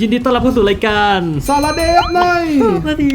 ยินดีต้อนรับเข้าสู่รายการสารเดฟหน่อยนาที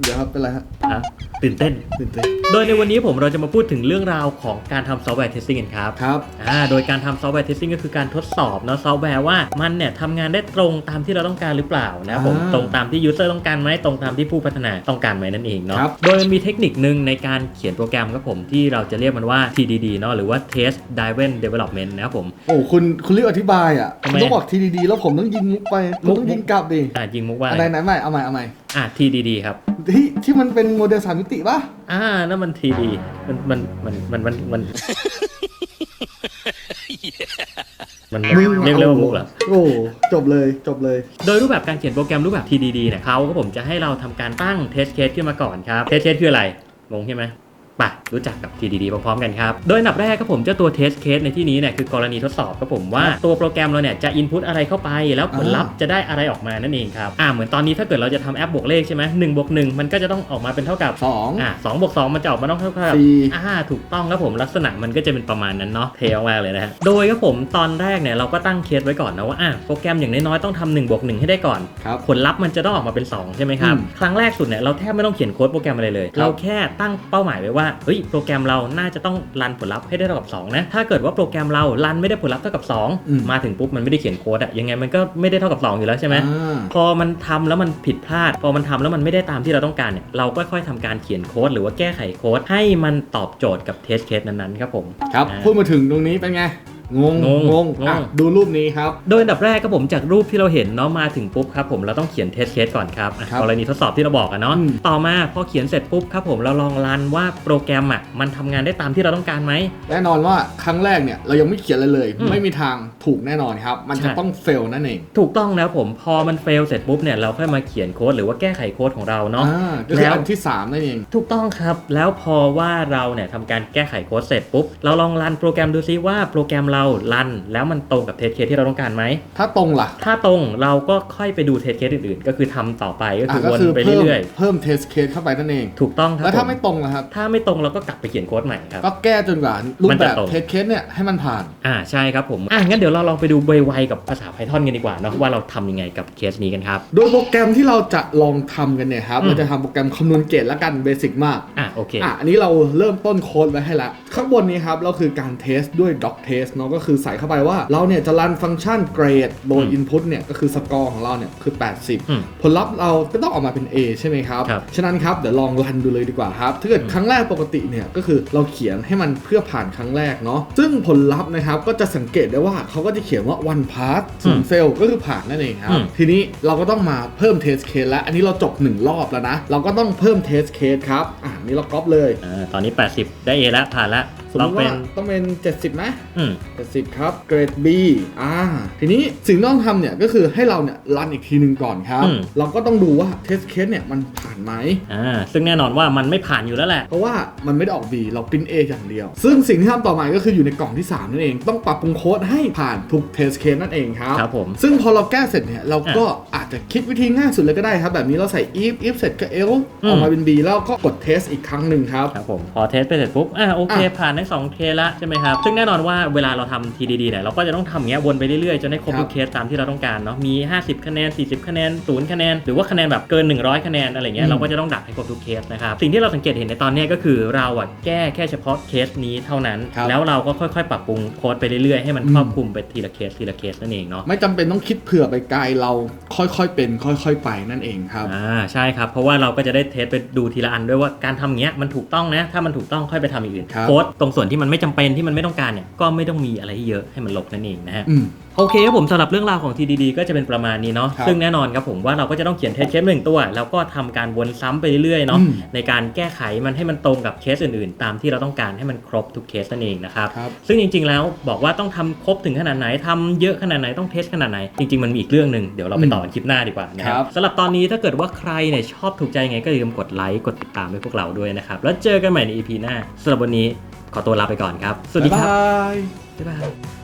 เดี๋ยวครับเป็นไรฮะอะ ตื่นเต้น ตื่นเต้น โดยในวันนี้ผมเราจะมาพูดถึงเรื่องราวของการทำซอฟต์แวร์เทสติ้งกันครับครับ อ่าโดยการทำซอฟต์แวร์เทสติ้งก็คือการทดสอบเนาะซอฟต์แวร์ว่ามันเนี่ยทำงานได้ตรงตามที่เราต้องการหรือเปล่านะครับผมอ่าตรงตามที่ยูเซอร์ต้องการไหมตรงตามที่ผู้พัฒนาต้องการไหมนั่นเองเนาะครับโดยมันมีเทคนิคหนึ่งในการเขียนโปรแกรมครับผมที่เราจะเรียกมันว่า TDD เนาะหรือว่า Test Driven Development นะครับผม โอ้คุณคุณรีบอธิบายอะทำไมคุณต้องบอกทีดีๆแล้วผมต้องยิงมุกไปมุมุกกต้องยิงกลับดิอ่ายิงมุกว่าอะอะไรไรไหนใหม่เอาใหม่เอาใหม่อ่า TDD ครับ ที่ที่มันเป็นโมเดลสามมิติป่ะอ่านั่นมัน TD มันมันมันมันมันมันมันเรียกเรียกว่ามุกเหรอโอ้จบเลยจบเลย โดยรูปแบบการเขียนโปรแกรมรูปแบบ TDD เนี่ยเขาก็ผมจะให้เราทำการตั้ง test case ขึ้นมาก่อนครับ test case คืออะไรงงใช่ไหม ไปรู้จักกับ TDD พร้อมๆกันครับ โดยอันดับแรกครับผมเจ้าตัว test case ในที่นี้เนี่ยคือกรณีทดสอบครับผมว่าตัวโปรแกรมเราเนี่ยจะ input อะไรเข้าไป แล้วผลลัพธ์จะได้อะไรออกมานั่นเองครับอ่าเหมือนตอนนี้ถ้าเกิดเราจะทำแอปบวกเลขใช่ไหมหนึ่งบวกหนึ่งมันก็จะต้องออกมาเป็นเท่ากับ สอง อ่าสองบวกสองมันจะออกมาต้องเท่ากับสี่ อ่าถูกต้องครับผมลักษณะมันก็จะเป็นประมาณนั้นเนาะเทออกมากเลยนะฮะโดยครับผมตอนแรกเนี่ยเราก็ตั้งเคสไว้ก่อนนะว่าอะโปรแกรมอย่างน้อยๆต้องทำหนึ่งบวกหนึ่งให้ได้ก่อน ครับ ผลลัพธ์มันจะต้องออกมาเป็น 2 ใช่ไหมครับ อืมครั้งแรกสุดเนี่ยเราแทบไม่ต้องเขียนโค้ดโปรแกรมอะไรเลย ครับ เราแค่ตั้งเป้าหมายไว้ว่าเฮ้ยโปรแกรมเราน่าจะต้องรันผลลัพธ์ให้ได้เท่ากับ2นะถ้าเกิดว่าโปรแกรมเรารันไม่ได้ผลลัพธ์เท่ากับ 2 มาถึงปุ๊บมันไม่ได้เขียนโค้ดอะยังไงมันก็ไม่ได้เท่ากับ 2 อยู่แล้วใช่ไหมอ่าพอมันทำแล้วมันผิดพลาด พอมันทำแล้วมันไม่ได้ตามที่เราต้องการเนี่ยเราก็ค่อยๆทำการเขียนโค้ดหรือว่าแก้ไขโค้ดให้มันตอบโจทย์กับเทสเคสนั้นๆครับผมครับอ่าพูดมาถึงตรงนี้เป็นไง งงงงงงอะงง ดูรูปนี้ครับ โดยอันดับแรกครับผมจากรูปที่เราเห็นเนาะมาถึงปุ๊บครับผมเราต้องเขียนเทสเคสก่อนครับอะครับกรณีทดสอบที่เราบอกอะเนาะอืม ต่อมาพอเขียนเสร็จปุ๊บครับผมเราลองรันว่าโปรแกรมอะมันทำงานได้ตามที่เราต้องการไหม แน่นอนว่าครั้งแรกเนี่ยเรายังไม่เขียนอะไรเลย อืมไม่มีทางถูกแน่นอนครับ มันจะใช่ ต้องเฟลนั่นเองถูกต้องแล้วผมพอมันเฟลเสร็จปุ๊บเนี่ยเราค่อยมาเขียนโค้ดหรือว่าแก้ไขโค้ดของเราเนาะ อ่าก็คือแล้วอันที่สามนั่นเอง ถูกต้องครับ แล้วพอว่าเราเนี่ยทำการแก้ไขโค้ดเสร็จปุ๊บ เราลองรันโปรแกรมดูซิว่าโปรแกรมเรารัน แล้วมันตรงกับเทสเคสที่เราต้องการไหม ถ้าตรงล่ะถ้าตรงเราก็ค่อยไปดูเทสเคสอื่นๆ ก็คือทำต่อไปก็คืออะวนไปเพิ่มเรื่อยเพิ่มเทสเคสเข้าไปนั่นเอง ๆ ถูกต้องครับแล้วถ้าผไม่ตรงล่ะครับ ถ้าไม่ตรงเราก็กลับไปเขียนโค้ดใหม่ครับ ก็แก้จนกว่ารูปมันแบจะบตรง เทสเคสเนี่ยให้มันผ่าน อ่าใช่ครับผมอะงั้นเดี๋ยวเราลองไปดูไวๆกับภาษา Python กันดีกว่าเนาะว่าเราทำยังไงกับเคสนี้กันครับ โดยโปรแกรมที่เราจะลองทำกันเนี่ยครับ อืม เราจะทำโปรแกรมคำนวณเกรดและกันเบสิกมากอะ โอเคอะอันนี้เราเริ่มต้นโค้ดไว้ให้แล้วข้างบนนี้ครับเราคือการเทสด้วย doc test เนาะก็คือใส่เข้าไปว่าเราเนี่ยจะรันฟังก์ชันเกรดโดยอืม input เนี่ยก็คือสกอร์ของเราเนี่ยคืออืม80 ผลลัพธ์เราก็ต้องออกมาเป็น A ใช่ไหมครับครับ ฉะนั้นครับเดี๋ยวลองรันดูเลยดีกว่าครับ ถ้าเกิดครั้งแรกปกติเนี่ยก็คือเราเขียนให้มันเพื่อผ่านครั้งแรกเนาะซึ่งผลลัพธ์นะครับก็จะสังเกตได้ว่าเขาก็จะเขียนว่า one pass ศูนย์เฟลก็คือผ่านนั่นเองครัอืบมทีนี้เราก็ต้องมาเพิ่ม test case แล้วอันนี้เราจบ 1 รอบแล้วนะ เราก็ต้องเพิ่ม test case ครับอ่านี่เราก๊อปเลย อ่าตอนนี้ 80 ได้ A แล้วผ่านแล้วสมมเราติเป็ว่านต้องเป็น 70ไหมอืม 70 ครับ เกรด B อ่า ทีนี้สิ่งที่ต้องทำเนี่ยก็คือให้เราเนี่ยรันอีกทีหนึ่งก่อนครับ อืม เราก็ต้องดูว่า test case เนี่ยมันผ่านไหม อ่าซึ่งแน่นอนว่ามันไม่ผ่านอยู่แล้วแหละ เพราะว่ามันไม่ได้ออก B เราปริ้น A อย่างเดียว ซึ่งสิ่งที่ทำต่อมาก็คืออยู่ในกล่องที่ 3 นั่นเอง ต้องปรับปรุงโค้ดให้ผ่านทุก test case นั่นเองครับ ครับผม ซึ่งพอเราแก้เสร็จเนี่ย เราก็อาจจะคิดวิธีง่ายสุดเลยก็ได้ครับ แบบนี้เราใส่ if if เสร็จก็ else อืมออกมาเป็น B แล้วก็กด test อีกครั้งหนึ่งครับ ครับผม พอเทสไปเสร็จปุ๊บ อะโอเค อะ ผ่านทั้งสองเคสละใช่ไหมครับ ซึ่งแน่นอนว่าเวลาเราทำ TDD เนี่ยเราก็จะต้องทำอย่างเงี้ยวนไปเรื่อยๆ จนได้ครบครับทุกเคสตามที่เราต้องการเนาะ มี 50 คะแนน 40 คะแนน 0 คะแนน หรือว่าคะแนนแบบเกิน 100 คะแนนอะไรเงี้อืยมเราก็จะต้องดักให้ครบทุกเคสนะครับ สิ่งที่เราสังเกตเห็นในตอนเนี้ยก็คือเราอะแก้แค่เฉพาะเคสนี้เท่านั้น ครับ แล้วเราก็ค่อยๆ ปรับปรุงโค้ดไปเรื่อยๆ ให้มันอืมครอบคลุมไปทีละเคสทีละเคสนั่นเองเนาะ ไม่จำเป็นต้องคิดเผื่อไปไกลเราค่อยๆเป็น ค่อยๆไปนั่นเองครับ อ่าใช่ครับ เพราะว่าเราก็จะได้เทสไปดูทีละอันด้วยว่าการทำอย่างเงี้ยมันถูกต้องนะ ถ้ามันถูกต้องค่อยไปทำอย่างอื่นครับ โค้ดตรงส่วนที่มันไม่จำเป็นที่มันไม่ต้องการเนี่ยก็ไม่ต้องมีอะไรเยอะให้มันลบนั่นเองนะฮะอืมโอเคครับผมสำหรับเรื่องราวของ TDD ก็จะเป็นประมาณนี้เนาะครับซึ่งแน่นอนครับผมว่าเราก็จะต้องเขียนเทสเคสหนึ่งตัว แล้วก็ทำการวนซ้ำไปเรื่อยๆเนาะอืมในการแก้ไขมันให้มันตรงกับเคสอื่นๆ ตามที่เราต้องการให้มันครบทุกเคสนั่นเองนะครับครับซึ่งจริงๆแล้วบอกว่าต้องทำครบถึงขนาดไหนทำเยอะขนาดไหนต้องเทสขนาดไหนจริงๆมันมีอีกเรื่องหนึ่งเดี๋ยวเราไปต่อกันคลิปหน้าดีกว่านะคครัรับบสำหรับตอนนี้ถ้าเกิดว่าใครเนี่ยชอบถูกใจไงก็อย่าลืมกดไลค์กดติดตามให้พวกเราด้วยนะครับแล้วเจอกันใหม่ใน EP หน้าสำหรับวันนี้ ขอตัวลาไปก่อนครับ สวัสดีครับ บ๊ายบายบ๊ายบาย